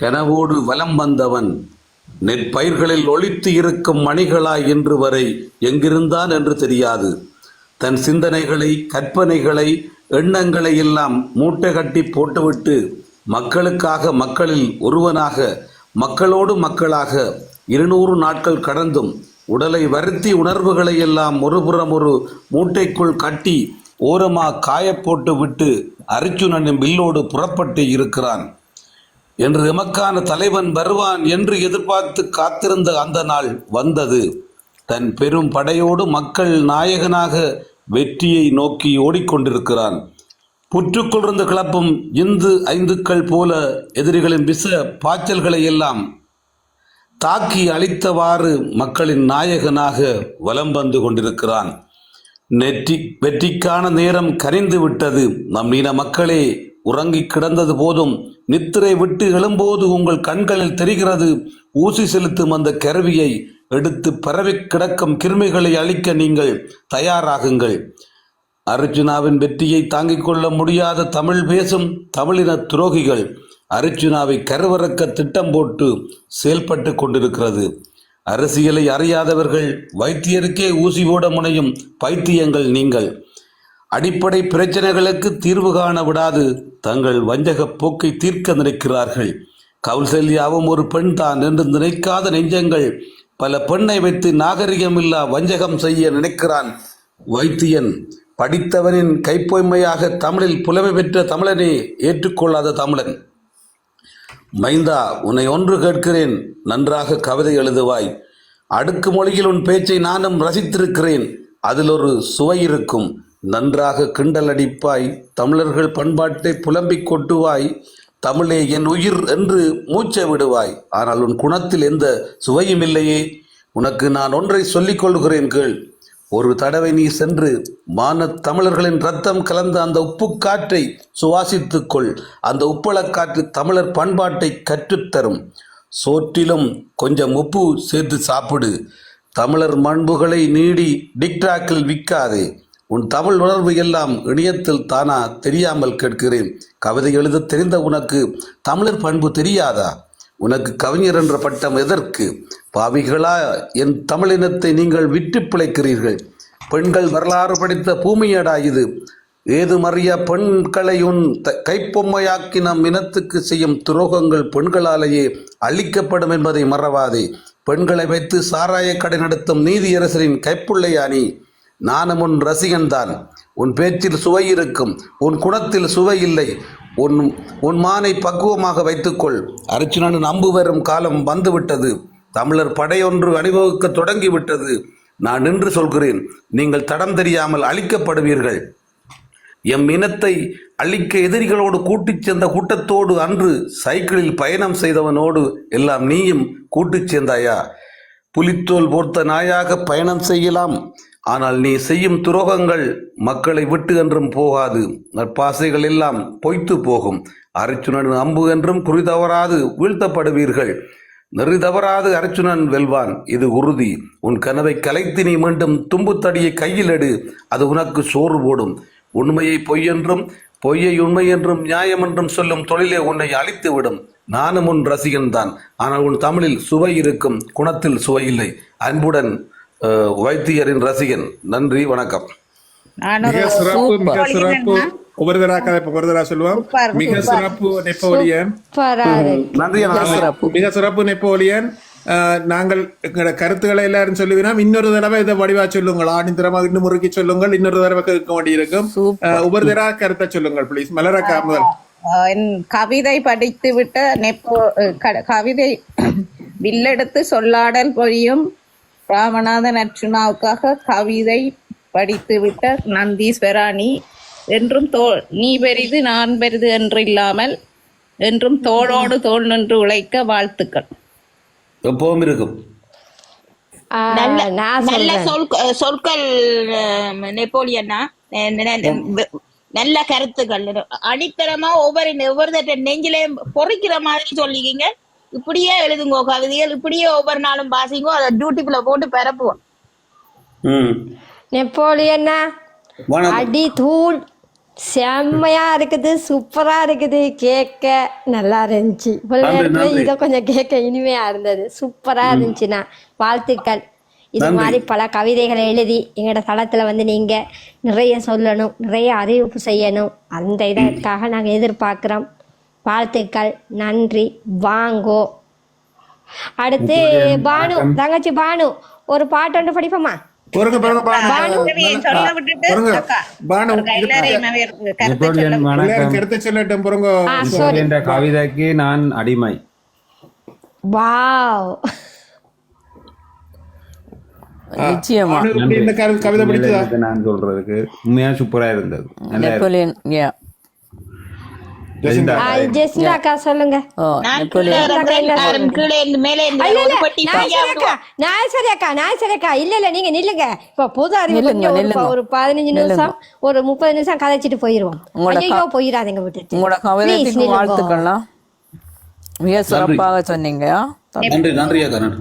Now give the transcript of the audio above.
கனவோடு வலம் வந்தவன் நெற்பயிர்களில் ஒளித்து இருக்கும் மணிகளாய் இன்று வரை எங்கிருந்தான் என்று தெரியாது. தன் சிந்தனைகளை கற்பனைகளை எண்ணங்களை எல்லாம் மூட்டை கட்டி போட்டுவிட்டு மக்களுக்காக மக்களில் ஒருவனாக மக்களோடு மக்களாக இருநூறு நாட்கள் கடந்தும் உடலை வருத்தி உணர்வுகளை எல்லாம் ஒருபுறம் ஒரு மூட்டைக்குள் கட்டி ஓரமாக காயப்போட்டு விட்டு அர்ஜுனனின் வில்லோடு புறப்பட்டு இருக்கிறான். என்று எமக்கான தலைவன் வருவான் என்று எதிர்பார்த்து காத்திருந்த அந்த நாள் வந்தது. தன் பெரும் படையோடு மக்கள் நாயகனாக வெற்றியை நோக்கி ஓடிக்கொண்டிருக்கிறான். புற்றுக்குளிர்ந்து கிளப்பும் இந்து ஐந்துக்கள் போல எதிரிகளின் விச பாய்ச்சல்களை எல்லாம் தாக்கி அழித்தவாறு மக்களின் நாயகனாக வலம் வந்து கொண்டிருக்கிறான். நெற்றி வெற்றிக்கான நேரம் கனிந்து விட்டது நம் இன மக்களே உறங்கிக் கிடந்தது போதும். நித்திரை விட்டு எழும்போது உங்கள் கண்களில் தெரிகிறது. ஊசி செலுத்தும் அந்த கருவியை எடுத்து பரவி கிடக்கும் கிருமிகளை அழிக்க நீங்கள் தயாராகுங்கள். அர்ஜுனாவின் வெற்றியை தாங்கிக் கொள்ள முடியாத தமிழ் பேசும் தமிழின துரோகிகள் அர்ஜுனாவை கருவறக்க திட்டம் போட்டு செயல்பட்டு கொண்டிருக்கிறது. அரசியலை அறியாதவர்கள் வைத்தியருக்கே ஊசி போட முனையும் பைத்தியங்கள் நீங்கள். அடிப்படை பிரச்சனைகளுக்கு தீர்வு காண விடாது. தங்கள் வஞ்சகப் போக்கை தீர்க்க நினைக்கிறார்கள். கௌசல்யாவும் ஒரு பெண் தான் என்று நினைக்காத நெஞ்சங்கள் பல பெண்ணை வைத்து நாகரிகமில்லா வஞ்சகம் செய்ய நினைக்கிறான். வைத்தியன் படித்தவனின் கைப்பொய்மையாக தமிழில் புலமை பெற்ற தமிழனே ஏற்றுக்கொள்ளாத தமிழன். மைந்தா உன்னை ஒன்று கேட்கிறேன். நன்றாக கவிதை எழுதுவாய். அடுக்கு மொழியில் உன் பேச்சை நானும் ரசித்திருக்கிறேன். அதில் ஒரு சுவை இருக்கும். நன்றாக கிண்டல் அடிப்பாய் தமிழர்கள் பண்பாட்டை புலம்பிக் கொட்டுவாய் தமிழே என் உயிர் என்று மூச்சை விடுவாய். ஆனால் உன் குணத்தில் எந்த சுவையும் இல்லையே. உனக்கு நான் ஒன்றை சொல்லிக் கொள்கிறேன் கேள். ஒரு தடவை நீ சென்று மானத் தமிழர்களின் ரத்தம் கலந்த அந்த உப்பு காற்றை சுவாசித்துக்கொள் அந்த உப்பளக்காற்று தமிழர் பண்பாட்டை கற்றுத்தரும். சோற்றிலும் கொஞ்சம் உப்பு சேர்த்து சாப்பிடு. தமிழர் மண்புகளை நீடி டிக்டாக்கில் விற்காதே. உன் தமிழ் உணர்வு எல்லாம் இணையத்தில் தானா தெரியாமல் கேட்கிறேன். கவிதை எழுத தெரிந்த உனக்கு தமிழர் பண்பு தெரியாதா? உனக்கு கவிஞர் என்ற பட்டம் எதற்கு? பாவிகளா என் தமிழினத்தை நீங்கள் விட்டு பிழைக்கிறீர்கள். பெண்கள் வரலாறு படித்த பூமியடா இது. ஏதுமறிய பெண்களை உன் த- கைப்பொம்மையாக்கி நம் இனத்துக்கு செய்யும் துரோகங்கள் பெண்களாலேயே அழிக்கப்படும் என்பதை மறவாதே. பெண்களை வைத்து சாராய கடை நடத்தும் நீதியரசரின் கைப்புள்ளையா நீ? நானும் உன் ரசிகன்தான். உன் பேச்சில் சுவை இருக்கும். உன் குணத்தில் சுவை இல்லை. உன் உன் மானை பக்குவமாக வைத்துக்கொள். அர்ச்சுனன் நம்பு வரும் காலம் வந்துவிட்டது. தமிழர் படையொன்று அணிவகுக்க தொடங்கிவிட்டது. நான் நின்று சொல்கிறேன். நீங்கள் தடம் தெரியாமல் அழிக்கப்படுவீர்கள். எம் இனத்தை அழிக்க எதிரிகளோடு கூட்டிச் சேர்ந்த கூட்டத்தோடு அன்று சைக்கிளில் பயணம் செய்தவனோடு எல்லாம் நீயும் கூட்டிச் சேர்ந்தாயா? புலித்தோல் போர்த்த நாயாக பயணம் செய்யலாம். ஆனால் நீ செய்யும் துரோகங்கள் மக்களை விட்டு என்றும் போகாது. நற்பாசைகள் எல்லாம் பொய்த்து போகும். அரிச்சுனன் அம்பு என்றும் குறி தவறாது வீழ்த்தப்படுவீர்கள். நெறி தவறாது அர்ச்சுனன் வெல்வான். இது உறுதி. உன் கனவை கலைத்து நீ மீண்டும் தும்புத்தடியை கையில் எடு. அது உனக்கு சோறு போடும். உண்மையை பொய்யென்றும் பொய்யை உண்மை என்றும் நியாயம் என்றும் சொல்லும் தொழிலே உன்னை அழித்துவிடும் நானும் உன் ரசிகன்தான். ஆனால் உன் தமிழில் சுவை இருக்கும் குணத்தில் சுவை இல்லை. அன்புடன் வைத்தியரின் ரசிகன். நன்றி வணக்கம். மிக ஒரு சிறப்பு. ஒவ்வொரு தடா கதை ஒவ்வொரு தடா சொல்லுவோம். மிக. சிறப்பு நெப்போலியன். நன்றி. மிக சிறப்பு நெப்போலியன். நாங்கள் எங்களோட கருத்துக்களை எல்லாரும் சொல்லுவினோம் இன்னொரு தடவை இதை வடிவா சொல்லுங்கள். ஆணிந்திரமா இன்னும் முறுக்கி சொல்லுங்கள். இன்னொரு தடவை கேட்க வேண்டியிருக்கும். ஒவ்வொரு தடவை கருத்தை சொல்லுங்கள் ப்ளீஸ் மலரக்கா முதல். என் கவிதை படித்து விட்ட நெப்போ கவிதை வில்லெடுத்து சொல்லாடல் பொழியும் ராமநாதன் அர்ச்சுனாவுக்காக கவிதை படித்து விட்ட நந்தீஸ்வராணி என்றும் தோ நீ பெரிது நான் பெரிது என்று இல்லாமல் என்றும் தோளோடு தோள் நின்று உழைக்க வாழ்த்துக்கள். எப்பவும் இருக்கும். நல்ல நான் நல்ல சொல்றேன். சொல் சொற்கள் நெப்போலியன்னா நல்ல கருத்துக்கள். அடித்தரமா ஒவ்வொரு ஒவ்வொரு தட்ட நெஞ்சிலையும் பொறிக்கிற மாதிரி சொல்லிக்கிங்க. இப்படியே எழுதுங்கோ கவிதைகள் இப்படியே ஒவ்வொரு நாளும் பாசிங்கோ அதை டியூட்டிக்குள்ள போட்டு பரப்புவோம் ம். நெப்போலியன்னா அடி தூள் செம்மையா இருக்குது சூப்பரா இருக்குது. கேட்க நல்லா இருந்துச்சு. இதை கொஞ்சம் கேட்க இனிமையா இருந்தது. சூப்பரா இருந்துச்சுண்ணா வாழ்த்துக்கள். இது. மாதிரி பல கவிதைகளை எழுதி எங்களோட தளத்துல வந்து நீங்க நிறைய சொல்லணும் நிறைய அறிவிப்பு செய்யணும். அந்த இதற்காக நாங்க எதிர்பார்க்கிறோம். வாழ்த்துக்கள். நன்றி. வாங்கோ. அடுத்து பானு. தங்கச்சி பானு. ஒரு பாட்டு ஒன்று படிப்போமா? கவிதைக்கு நான் அடிமை. வாவ். நிச்சயமா. கவிதை பிடிச்சதா நான் சொல்றதுக்கு உண்மையா சூப்பரா இருந்தது. சரி அக்கா, நான் சரி அக்கா, நான் சரி அக்கா. இல்ல இல்ல நீங்க நில்லுங்க இப்ப பொது அறிவு ஒரு பதினஞ்சு நிமிஷம் ஒரு முப்பது நிமிஷம் கதைச்சிட்டு போயிருவோம் ஐயோ போயிடாதீங்க உங்களோட. வாழ்த்துக்கள்லாம் மிக சிறப்பாக சொன்னீங்க நன்றி நன்றி